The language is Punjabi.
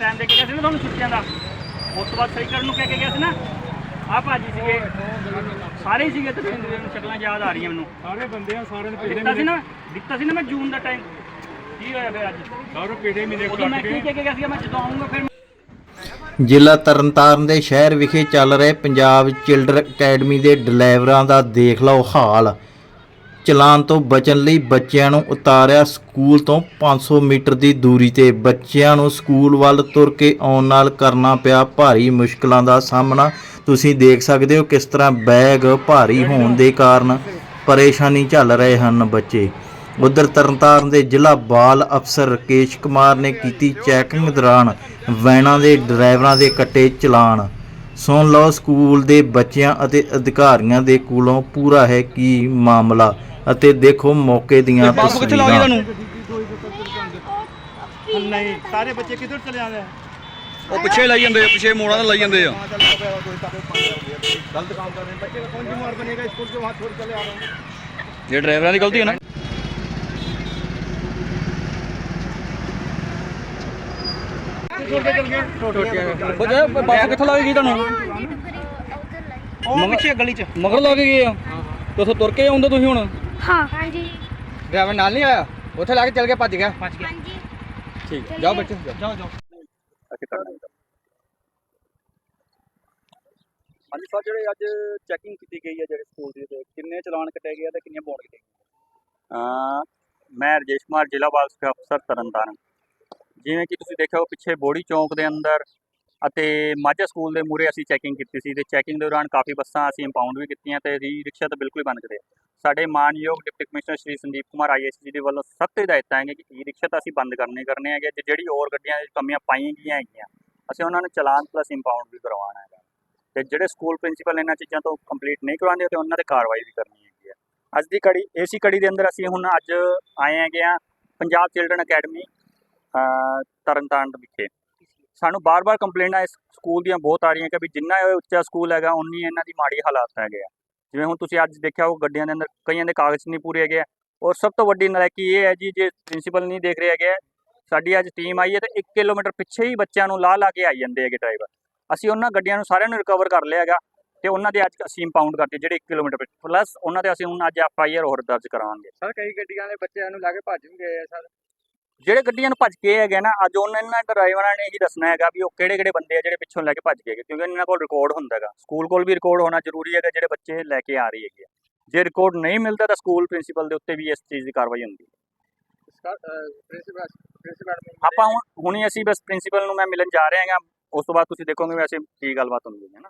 ਟਾਈਮ ਦੇ ਕੇ ਗਿਆ ਸੀ ਨਾ ਤੁਹਾਨੂੰ ਛੁੱਟੀਆਂ ਦਾ। ਉਸ ਤੋਂ ਬਾਅਦ ਸਹੀ ਕਰਨ ਨੂੰ ਕਹਿ ਕੇ ਗਿਆ ਸੀ ਨਾ। ਆ ਭਾਜੀ ਸੀਗੇ। ਸਾਰੇ ਹੀ ਸੀਗੇ ਤੁਸੀਂ ਮੈਨੂੰ ਸ਼ਕਲਾਂ ਯਾਦ ਆ ਰਹੀਆਂ ਮੈਨੂੰ। ਸਾਰੇ ਬੰਦੇ ਆ ਸਾਰਿਆਂ ਨੇ ਦਿੱਤਾ ਸੀ ਨਾ ਦਿੱਤਾ ਸੀ ਨਾ ਮੈਂ ਜੂਨ ਦਾ ਟਾਈਮ ਕੀ ਹੋਇਆ ਫਿਰ ਅੱਜ? ਸਾਰੇ ਪੇੜੇ ਮਿਲੇ ਉਦੋਂ ਮੈਂ ਕੀ ਕਹਿ ਕੇ ਗਿਆ ਸੀ ਮੈਂ ਜਦੋਂ ਆਉਂਗਾ ਫਿਰ ਜ਼ਿਲ੍ਹਾ ਤਰਨਤਾਰਨ ਦੇ ਸ਼ਹਿਰ ਵਿਖੇ ਚੱਲ ਰਹੇ ਪੰਜਾਬ ਚਿਲਡਰਨ ਅਕੈਡਮੀ ਦੇ ਡਰਾਈਵਰਾਂ ਦਾ ਦੇਖ ਲਓ ਹਾਲ। ਚਲਾਨ ਤੋਂ ਬਚਣ ਲਈ ਬੱਚਿਆਂ ਨੂੰ ਉਤਾਰਿਆ ਸਕੂਲ ਤੋਂ 500 ਮੀਟਰ ਦੀ ਦੂਰੀ ਤੇ। ਬੱਚਿਆਂ ਨੂੰ ਸਕੂਲ ਵੱਲ ਤੁਰ ਕੇ ਆਉਣ ਨਾਲ ਕਰਨਾ ਪਿਆ ਭਾਰੀ ਮੁਸ਼ਕਲਾਂ ਦਾ ਸਾਹਮਣਾ। ਤੁਸੀਂ ਦੇਖ ਸਕਦੇ ਹੋ ਕਿਸ ਤਰ੍ਹਾਂ ਬੈਗ ਭਾਰੀ ਹੋਣ ਦੇ ਕਾਰਨ ਪਰੇਸ਼ਾਨੀ ਝੱਲ ਰਹੇ ਹਨ ਬੱਚੇ। ਉਧਰ ਤਰਨਤਾਰਨ ਦੇ ਜ਼ਿਲ੍ਹਾ ਬਾਲ ਅਫਸਰ ਰਕੇਸ਼ ਕੁਮਾਰ ਨੇ ਕੀਤੀ ਚੈਕਿੰਗ ਦੌਰਾਨ ਵੈਨਾਂ ਦੇ ਡਰਾਈਵਰਾਂ ਦੇ ਕੱਟੇ ਚਲਾਨ। ਸੁਣ ਲਓ, ਸਕੂਲ ਦੇ ਬੱਚਿਆਂ ਅਤੇ ਅਧਿਕਾਰੀਆਂ ਦੇ ਕੋਲੋਂ ਪੂਰਾ ਹੈ ਕੀ ਮਾਮਲਾ। ਅਤੇ ਦੇਖੋ ਮੌਕੇ ਦੀਆਂ ਤਸਵੀਰਾਂ ਨਹੀਂ ਸਾਰੇ ਬੱਚੇ ਕਿੱਧਰ ਚਲੇ ਜਾਂਦੇ ਆ ਉਹ ਪਿੱਛੇ ਲਾਈ ਜਾਂਦੇ ਆ ਪਿੱਛੇ ਮੋੜਾਂ ਨਾਲ ਲਾਈ ਜਾਂਦੇ ਆ गलत काम कर रहे हैं बच्चे का कौन जिम्मेवार बनेगा स्कूल के वहाँ छोड़ चले आ रहे हैं ਇਹ ਡਰਾਈਵਰਾਂ ਦੀ ਗਲਤੀ ਹੈ ਨਾ ਬੱਚੇ ਬੱਸ ਕਿੱਥੋਂ ਲੱਗ ਗਈ ਤੁਹਾਨੂੰ ਉਹ ਪਿੱਛੇ ਗਲੀ 'ਚ ਮਗਰ ਲੱਗ ਗਏ ਆ ਤੇ ਉੱਥੋਂ ਤੁਰ ਕੇ ਆਉਂਦੇ ਤੁਸੀਂ ਹੁਣ ਹਾਂ। ਹਾਂਜੀ। ਡਰਾਈਵਰ ਨਾਲ ਨਹੀਂ ਆਇਆ? ਉੱਥੇ ਲਾ ਕੇ ਚੱਲ ਕੇ ਭੱਜ ਗਿਆ? ਹਾਂਜੀ। ਠੀਕ ਜਾਓ ਬੱਚੇ ਜਾਓ। ਜਾਓ ਜਾਓ। ਹਾਂਜੀ ਸਰ ਜਿਹੜੇ ਅੱਜ ਚੈਕਿੰਗ ਕੀਤੀ ਗਈ ਹੈ ਜਿਹੜੇ ਸਕੂਲ ਦੀ ਤੇ ਕਿੰਨੇ ਚਲਾਨ ਕੱਟੇ ਗਏ ਆ ਤੇ ਕਿੰਨੀਆਂ ਬੋਰਡ ਕੀਤੇ ਗਏ ਅ ਮੈਂ ਰਜੇਸ਼ ਕੁਮਾਰ ਜ਼ਿਲ੍ਹਾ ਬਾਲ ਸਿੱਖਿਆ ਅਫਸਰ ਤਰਨਤਾਰਨ। ਜਿਵੇਂ ਕਿ ਤੁਸੀਂ ਦੇਖਿਆ ਉਹ ਪਿੱਛੇ ਬੋੜੀ ਚੌਂਕ ਦੇ ਅੰਦਰ ਅਤੇ ਮਾਝਾ ਸਕੂਲ ਦੇ ਮੂਹਰੇ ਅਸੀਂ ਚੈਕਿੰਗ ਕੀਤੀ ਸੀ ਤੇ ਚੈਕਿੰਗ ਦੇ ਦੌਰਾਨ ਕਾਫੀ ਬੱਸਾਂ ਅਸੀਂ ਇੰਪਾਊਂਡ ਵੀ ਕੀਤੀਆਂ ਤੇ ਰੀ ਰਿਕਸ਼ਾ ਤਾਂ ਬਿਲਕੁਲ ਹੀ ਬੰਦ ਕਰੇ ਸਾਡੇ ਮਾਨਯੋਗ deputy commissioner Shri Sandeep Kumar IAS ji ਦੇ ਵੱਲੋਂ ਸਖਤ ਹਦਾਇਤਾਂ ਹੈਗੀਆਂ ਕਿ ਈ ਰਿਕਸ਼ਾ ਤਾਂ ਅਸੀਂ ਬੰਦ ਕਰਨੇ ਹੀ ਕਰਨੇ ਹੈਗੇ ਤੇ ਜਿਹੜੀ ਹੋਰ ਗੱਡੀਆਂ ਦੀ ਕਮੀਆਂ ਪਾਈਆਂ ਗਈਆਂ ਹੈਗੀਆਂ, ਅਸੀਂ ਉਹਨਾਂ ਨੂੰ ਚਲਾਨ ਪਲੱਸ ਇੰਪਾਊਂਡ ਵੀ ਕਰਵਾਉਣਾ ਹੈਗਾ। ਤੇ ਜਿਹੜੇ ਸਕੂਲ ਪ੍ਰਿੰਸੀਪਲ ਇਹਨਾਂ ਚੀਜ਼ਾਂ ਤੋਂ ਕੰਪਲੀਟ ਨਹੀਂ ਕਰਵਾਉਂਦੇ ਤੇ ਉਹਨਾਂ ਤੇ ਕਾਰਵਾਈ ਵੀ ਕਰਨੀ ਹੈਗੀ ਹੈ ਅੱਜ ਦੀ ਕੜੀ, ਏਸੀ ਕੜੀ ਦੇ ਅੰਦਰ ਅਸੀਂ ਹੁਣ ਅੱਜ ਆਏ ਹੈਗੇ ਆ ਪੰਜਾਬ ਚਿਲਡਰਨ ਅਕੈਡਮੀ ਤਰਨਤਾਰਨ ਵਿਖੇ। ਸਾਨੂੰ ਬਾਰ-ਬਾਰ ਕੰਪਲੇਂਟਾਂ ਇਸ ਸਕੂਲ ਦੀਆਂ ਬਹੁਤ ਆ ਰਹੀਆਂ ਕਿ ਵੀ ਜਿੰਨਾ ਇਹ ਉੱਚਾ ਸਕੂਲ ਹੈਗਾ ਉਨੀ ਇਹਨਾਂ ਦੀ ਮਾੜੀ ਹਾਲਾਤ ਹੈਗੇ ਆ। ਜਿਵੇਂ ਹੁਣ ਤੁਸੀਂ ਅੱਜ ਦੇਖਿਆ ਉਹ ਗੱਡੀਆਂ ਦੇ ਅੰਦਰ ਕਈਆਂ ਦੇ ਕਾਗਜ਼ ਨਹੀਂ ਪੂਰੇ ਹੈਗੇ ਔਰ ਸਭ ਤੋਂ ਵੱਡੀ ਨਲਾਇਕੀ ਇਹ ਹੈ ਜੀ ਜੇ ਪ੍ਰਿੰਸੀਪਲ ਨਹੀਂ ਦੇਖ ਰਹੇ ਹੈਗੇ ਆ, ਸਾਡੀ ਅੱਜ ਟੀਮ ਆਈ ਹੈ ਤੇ 1 ਕਿਲੋਮੀਟਰ ਪਿੱਛੇ ਹੀ ਬੱਚਿਆਂ ਨੂੰ ਲਾ ਲਾ ਕੇ ਆਈ ਜਾਂਦੇ ਹੈਗੇ ਡਰਾਈਵਰ। ਅਸੀਂ ਉਹਨਾਂ ਗੱਡੀਆਂ ਨੂੰ ਸਾਰਿਆਂ ਨੂੰ ਰਿਕਵਰ ਕਰ ਲਿਆ ਹੈਗਾ ਤੇ ਉਹਨਾਂ ਦੇ ਅੱਜ ਅਸੀਂ ਇੰਪਾਊਂਡ ਕਰਤੇ ਜਿਹੜੇ 1 ਕਿਲੋਮੀਟਰ ਪਲੱਸ ਉਹਨਾਂ ਤੇ ਅਸੀਂ ਹੁਣ ਅੱਜ ਐਫ ਆਈ ਆਰ ਹੋਰ ਦਰਜ ਕਰਾਵਾਂਗੇ ਸਰ ਕਈ ਗੱਡੀਆਂ ਦੇ ਬੱਚਿਆਂ ਨੂੰ ਲਾ ਕੇ ਭੱਜ ਗਏ ਆ ਸਰ। ਜਿਹੜੇ ਗੱਡੀਆਂ ਨੂੰ ਭੱਜ ਕੇ ਹੈਗੇ ਨਾ ਅੱਜ ਉਹਨਾਂ ਇਹਨਾਂ ਡਰਾਈਵਰਾਂ ਨੇ ਹੀ ਦੱਸਣਾ ਹੈਗਾ ਵੀ ਉਹ ਕਿਹੜੇ ਕਿਹੜੇ ਬੰਦੇ ਆ ਜਿਹੜੇ ਪਿੱਛੋਂ ਲੈ ਕੇ ਭੱਜ ਗਏ ਕਿਉਂਕਿ ਇਹਨਾਂ ਕੋਲ ਰਿਕਾਰਡ ਹੁੰਦਾ ਹੈਗਾ। ਸਕੂਲ ਕੋਲ ਵੀ ਰਿਕਾਰਡ ਹੋਣਾ ਜ਼ਰੂਰੀ ਹੈਗਾ ਜਿਹੜੇ ਬੱਚੇ ਲੈ ਕੇ ਆ ਰਹੀ ਹੈਗੇ। ਜੇ ਰਿਕਾਰਡ ਨਹੀਂ ਮਿਲਦਾ ਤਾਂ ਸਕੂਲ ਪ੍ਰਿੰਸੀਪਲ ਦੇ ਉੱਤੇ ਵੀ ਇਸ ਚੀਜ਼ ਦੀ ਕਾਰਵਾਈ ਹੁੰਦੀ ਹੈ। ਆਪਾਂ ਹੁਣ ਅਸੀਂ ਬਸ ਪ੍ਰਿੰਸੀਪਲ ਨੂੰ ਮੈਂ ਮਿਲਣ ਜਾ ਰਹੇ ਹਾਂਗਾ ਉਸ ਤੋਂ ਬਾਅਦ ਤੁਸੀਂ ਦੇਖੋਗੇ ਵੈਸੇ ਕੀ ਗੱਲਬਾਤ ਹੁੰਦੀ ਹੈ ਨਾ।